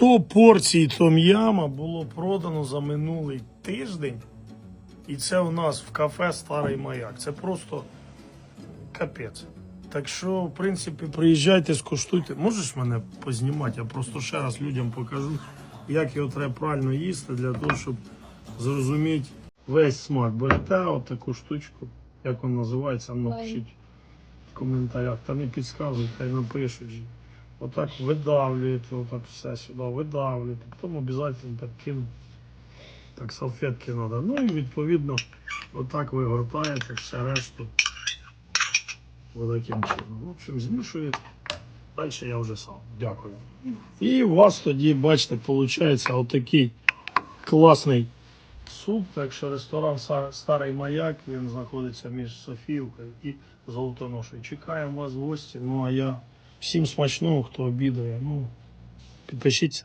100 порцій том'яма було продано за минулий тиждень. І це у нас в кафе Старий Маяк. Це просто капець. Так що, в принципі, приїжджайте, скуштуйте. Можеш мене познімати? Я просто ще раз людям покажу, як його треба правильно їсти для того, щоб зрозуміти весь смак. Берете отаку штучку, як вона називається, напишіть в коментарях. Та не підказують, хай напишуть. Отак видавлюєте, отак все сюди видавлюєте. Потім обов'язково так кинути. Так, салфетки треба. Ну і відповідно, отак ви гортаєте все решту. Отаким чином. В общем, змішуєте. Далі я вже сам. Дякую. І у вас тоді, бачите, виходить отакий класний суп. Так що ресторан Старий Маяк, він знаходиться між Софіївкою і Золотоношою. Чекаємо вас в гості. Ну а я всім смачного, хто обідає. Ну, підпишіться.